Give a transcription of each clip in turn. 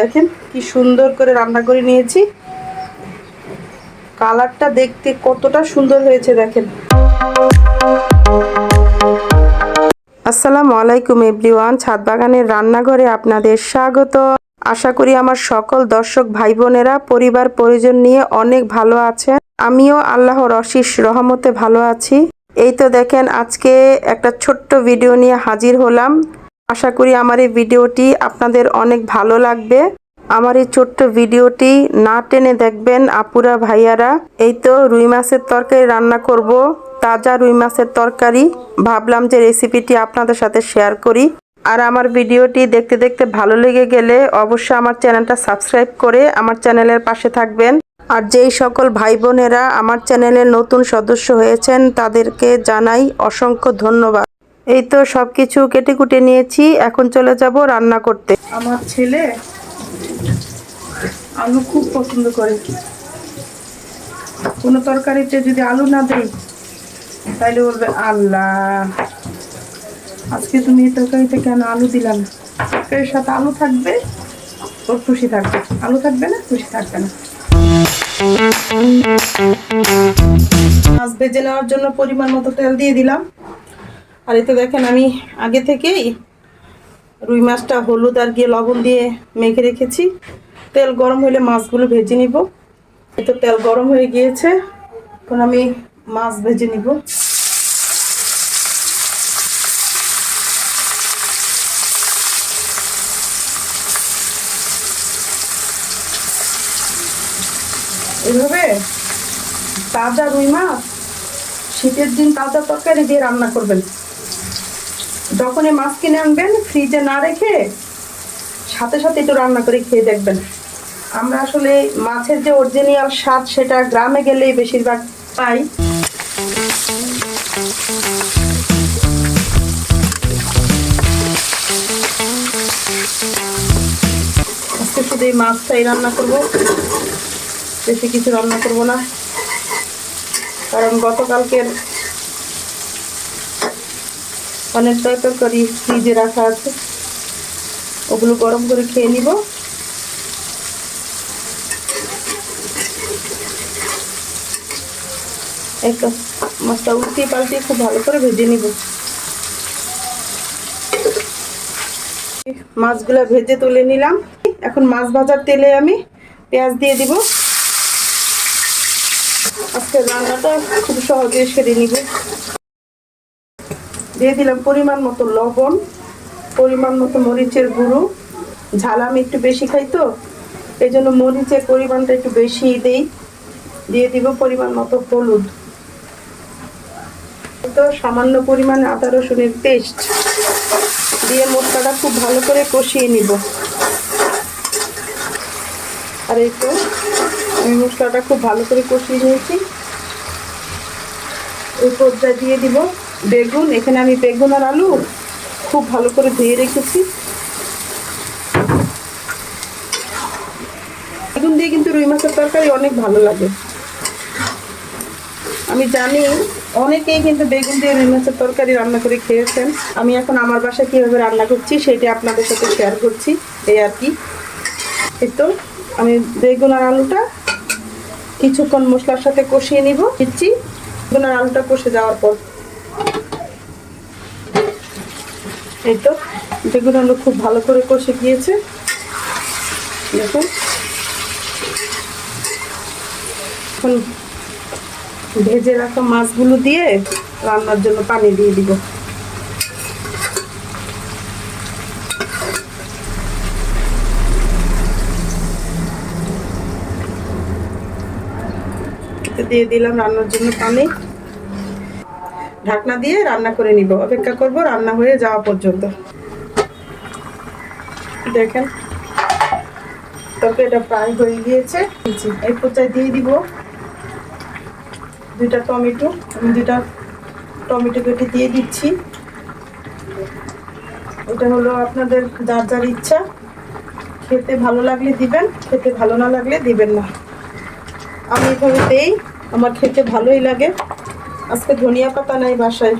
দেখেন কি সুন্দর করে রান্না করে নিয়েছি। কালারটা দেখতে কতটা সুন্দর হয়েছে দেখেন। আসসালামু আলাইকুম এভরিওয়ান ছাদ বাগানের রান্নাঘরে আপনাদের স্বাগত। আশা করি আমার সকল দর্শক ভাই বোনেরা পরিবার, পরিজন নিয়ে অনেক ভালো আছেন। আমিও আল্লাহর অশিস রহমতে ভালো আছি। এই তো দেখেন, আজকে একটা ছোট্ট ভিডিও নিয়ে হাজির হলাম। আশা করি আমার এই ভিডিওটি আপনাদের অনেক ভালো লাগবে। আমার এই ছোট্ট ভিডিওটি না টেনে দেখবেন আপুরা, ভাইয়ারা। এই তো রুই মাছের তরকারি রান্না করব, তাজা রুই মাছের তরকারি। ভাবলাম যে রেসিপিটি আপনাদের সাথে শেয়ার করি। আর আমার ভিডিওটি দেখতে দেখতে ভালো লেগে গেলে অবশ্যই আমার চ্যানেলটা সাবস্ক্রাইব করে আমার চ্যানেলের পাশে থাকবেন। আর যেই সকল ভাই বোনেরা আমার চ্যানেলের নতুন সদস্য হয়েছেন, তাদেরকে জানাই অসংখ্য ধন্যবাদ। এই তো সব কিছু কেটে কুটে নিয়েছি, এখন চলে যাব রান্না করতে। আমার ছেলে আলু খুব পছন্দ করে। কোনো তরকারিতে যদি আলু না দেই, তাইলে বলবে, আল্লাহ, আজকে তুমি এই তরকারিতে কেন আলু দিলাম তরকারির সাথে আলু থাকবে, ওর খুশি থাকবে। আলু থাকবে না, খুশি থাকবে না। মাছ ভেজে নেওয়ার জন্য পরিমাণ মতো তেল দিয়ে দিলাম। আর এতে দেখেন আমি আগে থেকেই রুই মাছটা হলুদ আর গিয়ে লবণ দিয়ে মেখে রেখেছি। তেল গরম হলে মাছগুলো ভেজে নিব। এই তো তেল গরম হয়ে গিয়েছে। এখন আমি মাছ ভেজে নিব। এভাবে তাজা রুই মাছ শীতের দিন তাজা তরকারি দিয়ে রান্না করবেন। যখন এই মাছ কিনে আনবেন ফ্রিজে না রেখে সাথে সাথে একটু রান্না করে খেয়ে দেখবেন। আমরা আসলে মাছের যে অরিজিনাল স্বাদ, সেটা গ্রামে গেলেই বেশিরভাগ পাই। আজকে শুধু এই মাছটাই রান্না করব। বেশি কিছু রান্না করব না। কারণ গতকালকের অনেক তরকারি ফ্রিজে রাখা আছে। ওগুলো গরম করে খেয়ে নিব। একটা মাছটা উল্টিয়ে পাল্টিয়ে খুব ভালো করে ভেজে নিব। মাছগুলো ভেজে তুলে নিলাম। এখন মাছ ভাজার তেলে আমি পেঁয়াজ দিয়ে দিব। আজকে রান্নাটা খুব সহজে সেরে নিব। দিয়ে দিলাম পরিমাণ মতো লবণ, পরিমাণ মতো মরিচের গুঁড়ো। ঝাল আমি একটু বেশি খাই তো এই জন্য মরিচের পরিমাণটা একটু বেশি দিই। দিয়ে দিব পরিমাণ মতো হলুদ। তো সামান্য পরিমাণে আদা রসুনের পেস্ট দিয়ে মশলাটা খুব ভালো করে কষিয়ে নিব। আর এই তো আমি মশলাটা খুব ভালো করে কষিয়ে নিয়েছি। এই পর্যায়ে দিয়ে দিব বেগুন, এখানে আমি বেগুন আর আলু খুব ভালো করে ধুয়ে রেখেছি। বেগুন দিয়ে কিন্তু রুই মাছের তরকারি অনেক ভালো লাগে। আমি জানি অনেকেই কিন্তু বেগুন দিয়ে রুই মাছের তরকারি রান্না করে খেয়েছেন। আমি এখন আমার বাসায় কীভাবে রান্না করছি সেটা আপনাদের সাথে শেয়ার করছি, এই আর কি। তো, আমি বেগুন আর আলুটা কিছুক্ষণ মশলার সাথে কষিয়ে নিব, দিচ্ছি। বেগুন আর আলুটা কষে যাওয়ার পর এই তো বেগুন আলু খুব ভালো করে কষে গিয়েছে। দেখুন। এখন ভেজে রাখা মাছগুলো দিয়ে রান্নার জন্য পানি দিয়ে দিব। দিয়ে দিলাম রান্নার জন্য পানি। ঢাকনা দিয়ে রান্না করে নিব, অপেক্ষা করব রান্না হয়ে যাওয়া পর্যন্ত। দেখেন তবে এটা ফ্রাই হয়ে গিয়েছে। এই পর্যায়ে দিয়ে দিব দুইটা টমেটো। আমি দুইটা টমেটো কেটে দিয়ে দিচ্ছি। এটা হলো আপনাদের যার যার ইচ্ছা। খেতে ভালো লাগলে দিবেন, খেতে ভালো না লাগলে দিবেন না। আমি এভাবে দেই, আমার খেতে ভালোই লাগে। আজকে ধনিয়া পাতা নাই বাসায়।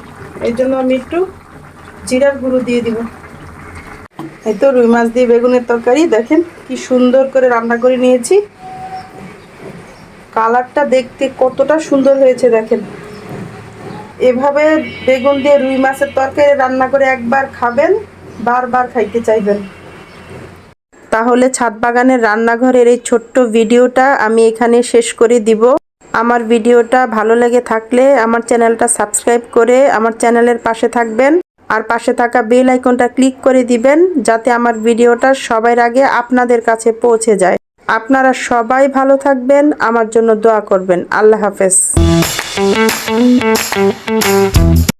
এই জন্য আমি একটু জিরার গুঁড়ো দিয়ে দিব। এই তো রুই মাছ দিয়ে বেগুনের তরকারি। দেখেন কি সুন্দর করে রান্না করে নিয়েছি। কালারটা দেখতে কতটা সুন্দর হয়েছে, দেখেন। এভাবে বেগুন দিয়ে রুই মাছের তরকারি রান্না করে একবার খাবেন, বারবার খাইতে চাইবেন। তাহলে ছাদ বাগানের রান্নাঘরের এই ছোট্ট ভিডিওটা আমি এখানে শেষ করে দিব। আমার ভিডিওটা ভালো লেগে থাকলে আমার চ্যানেলটা সাবস্ক্রাইব করে আমার চ্যানেলের পাশে থাকবেন। আর পাশে থাকা বেল আইকনটা ক্লিক করে দিবেন যাতে আমার ভিডিওটা সবার আগে আপনাদের কাছে পৌঁছে যায়। আপনারা সবাই ভালো থাকবেন, আমার জন্য দোয়া করবেন। আল্লাহ হাফেজ।